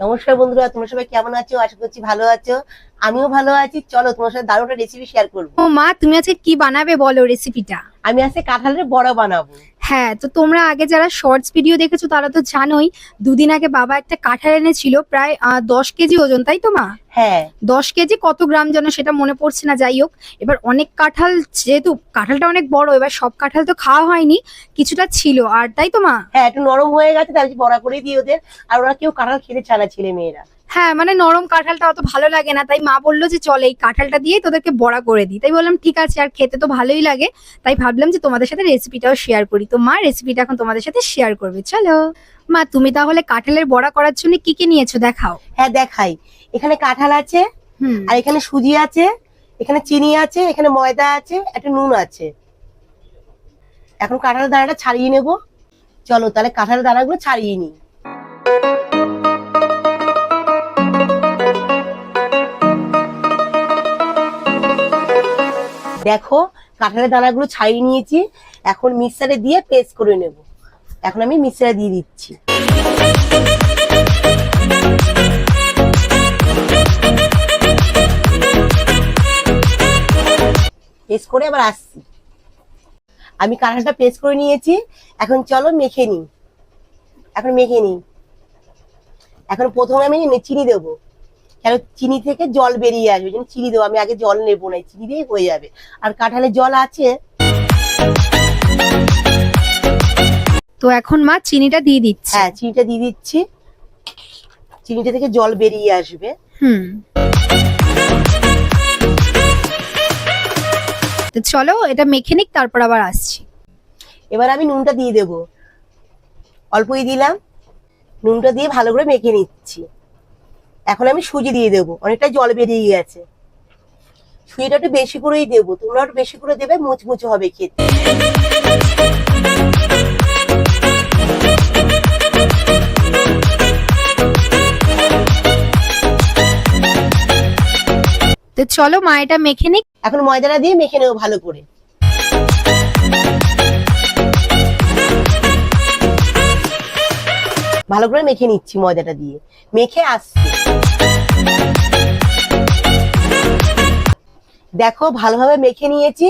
নমস্কার বন্ধুরা তোমরা সবাই কেমন আছো? আশা করছি ভালো আছো। আমিও ভালো আছি। চলো তোমার সাথে দারুণ একটা রেসিপি শেয়ার করব। ও মা তুমি আজকে কি বানাবে বলো রেসিপিটা আমি আজকে কাঁঠালের বড়া বানাবো। হ্যাঁ তো তোমরা আগে যারা শর্টস ভিডিও দেখেছ তারা তো জানোই দুদিন আগে বাবা একটা কাঁঠাল এনেছিল প্রায় দশ কেজি ওজন তাই তো মা? হ্যাঁ। দশ কেজি কত গ্রাম যেন সেটা মনে পড়ছে না যাই হোক। এবার অনেক কাঁঠাল যেহেতু কাঁঠালটা অনেক বড় এবার সব কাঁঠাল তো খাওয়া হয়নি কিছুটা ছিল আর তাই তো মা? হ্যাঁ একটু নরম হয়ে গেছে তাই বড়া করে দিই ওদের। আর ওরা কেউ কাঁঠাল খেতে চায় না ছেলে মেয়েরা। হ্যাঁ মানে নরম কাঁঠালটা অত ভালো লাগে না। তাই মা বলল যে চল এই কাঁঠালটা দিয়ে তোদেরকে বড়া করে দিই। তাই বললাম ঠিক আছে আর খেতে তো ভালোই লাগে। তাই ভাবলাম যে তোমাদের সাথে রেসিপিটাও শেয়ার করি। তো মা রেসিপিটা এখন তোমাদের সাথে শেয়ার করবে। চলো। মা তুমি তাহলে কাঁঠালের বড়া করার জন্য কি কি নিয়েছো দেখাও। হ্যাঁ দেখাই। এখানে কাঁঠাল আছে হুম। আর এখানে সুজি আছে এখানে চিনি আছে এখানে ময়দা আছে একটা নুন আছে। এখন কাঁঠালের দানাটা ছাড়িয়ে নেব। চলো তাহলে কাঁঠালের দানাগুলো ছাড়িয়ে নিই। দেখো, কাঁঠালের দানাগুলো ছাড়িয়ে নিয়েছি। এখন মিক্সারে দিয়ে পেস্ট করে নেব। এখন আমি মিক্সারে দিয়ে দিচ্ছি। পেস্ট করে আবার আসছি। আমি কাঁঠালটা পেস্ট করে নিয়েছি। এখন চলো মেখে নিই। এখন মেখে নিই। এখন প্রথমে আমি চিনি দেবো। কেন চিনি থেকে জল বেরিয়ে আসবে? জন্য চিনি দেবো আমি আগে জল নেব না চিনি দিয়ে হয়ে যাবে। আর কাঁঠালের জল আছে। তো এখন মা চিনিটা দিয়ে দিচ্ছে। হ্যাঁ চিনিটা দিয়ে দিচ্ছি। চিনিটা থেকে জল বেরিয়ে আসবে। হুম। তো চলো এটা মেখে নিক তারপর আবার আসছি। এবার আমি নুনটা দিয়ে দেবো। অল্পই দিলাম। নুনটা দিয়ে ভালো করে মেখে নিচ্ছি। এখন আমি সুজি দিয়ে দেবো। অনেকটা জল বেরিয়ে গেছে। সুজিটা একটু বেশি করেই দেবো। তোমরা একটু বেশি করে দেবে মুচমুচে হবে খেতে। তো চলো মা এটা মেখে নিক এখন ময়দাটা দিয়ে মেখে নেব ভালো করে। ভালো করে মেখে নিচ্ছি ময়দাটা দিয়ে। মেখে আসছি। দেখো, ভালোভাবে মেখে নিয়েছি।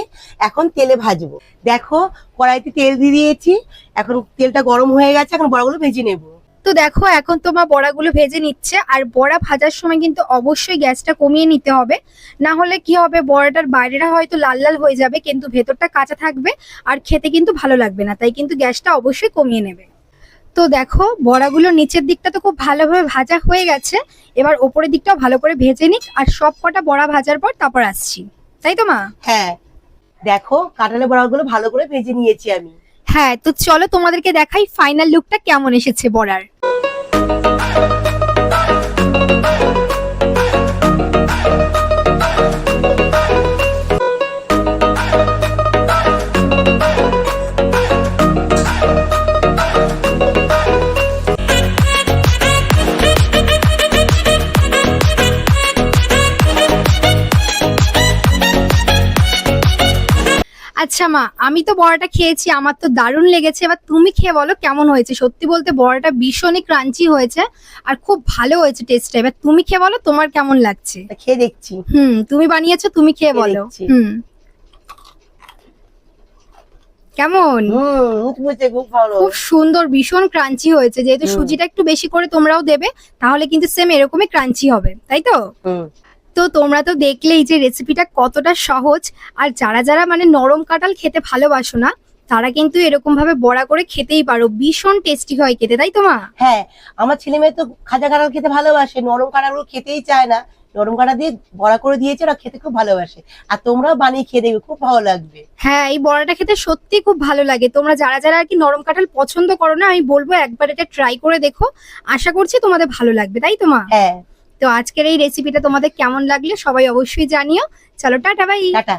এখন তেলে ভাজবো। দেখো, কড়াইতে তেল দিয়ে দিয়েছি। এখন তেলটা গরম হয়ে গেছে, এখন বড়গুলো ভেজে নেব। তো দেখো, এখন তোমার বড়াগুলো ভেজে নিচ্ছে। আর বড়া ভাজার সময় কিন্তু অবশ্যই গ্যাসটা কমিয়ে নিতে হবে। না হলে কি হবে, বড়াটার বাইরেটা হয়তো লাল লাল হয়ে যাবে, কিন্তু ভেতরটা কাঁচা থাকবে। আর খেতে কিন্তু ভালো লাগবে না, তাই কিন্তু গ্যাসটা অবশ্যই কমিয়ে নেবে। তো দেখো বড়াগুলো নিচের দিকটা তো খুব ভালোভাবে ভাজা হয়ে গেছে। এবার ওপরের দিকটাও ভালো করে ভেজে নিক আর সব কটা বড়া ভাজার পর তারপর আসছি। তাই তো মা? হ্যাঁ। দেখো কাঁঠালের বড়াগুলো ভালো করে ভেজে নিয়েছি আমি। হ্যাঁ তো চলো তোমাদেরকে দেখাই ফাইনাল লুকটা কেমন এসেছে বড়ার। আচ্ছা মা আমি তো বড়াটা খেয়েছি আমার তো দারুণ লেগেছে। এবার তুমি খেয়ে বলো কেমন হয়েছে? সত্যি বলতে বড়াটা ভীষণই ক্রাঞ্চি হয়েছে আর খুব ভালো হয়েছে টেস্টটা এবার তুমি খেয়ে বলো তোমার কেমন লাগছে? খেয়ে দেখছি। হুম তুমি বানিয়েছো তুমি খেয়ে বলো। হুম। কেমন? খুব সুন্দর ভীষণ ক্রাঞ্চি হয়েছে। যেহেতু সুজিটা একটু বেশি করে তোমরাও দেবে তাহলে কিন্তু সেম এরকমই ক্রাঞ্চি হবে। তাই তো? তো তোমরা তো দেখলেই যে রেসিপিটা কতটা সহজ। আর যারা যারা মানে নরম কাঁঠাল খেতে ভালোবাসো না তারা কিন্তু এরকম ভাবে বড়া করে খেতেই পারো। ভীষণ টেস্টি হয় খেতে তাই তো মা? হ্যাঁ আমার ছেলে মেয়ে তো খাজা কাঁঠাল খেতে ভালোবাসে নরম কাঁঠালগুলো খেতেই চায় না। নরম কাঁঠাল দিয়ে বড়া করে দিয়েছে ওরা খেতে খুব ভালোবাসে। আর তোমরাও বানিয়ে খেয়ে দেখবে খুব ভালো লাগবে। হ্যাঁ এই বড়াটা খেতে সত্যি খুব ভালো লাগে। তোমরা যারা যারা আর কি নরম কাঁঠাল পছন্দ করো না আমি বলব একবার এটা ট্রাই করে দেখো। আশা করছি তোমাদের ভালো লাগবে তাই তো মা? হ্যাঁ। তো আজকের এই রেসিপিটা তোমাদের কেমন লাগল সবাই অবশ্যই জানিও। চলো টাটা বাই টাটা।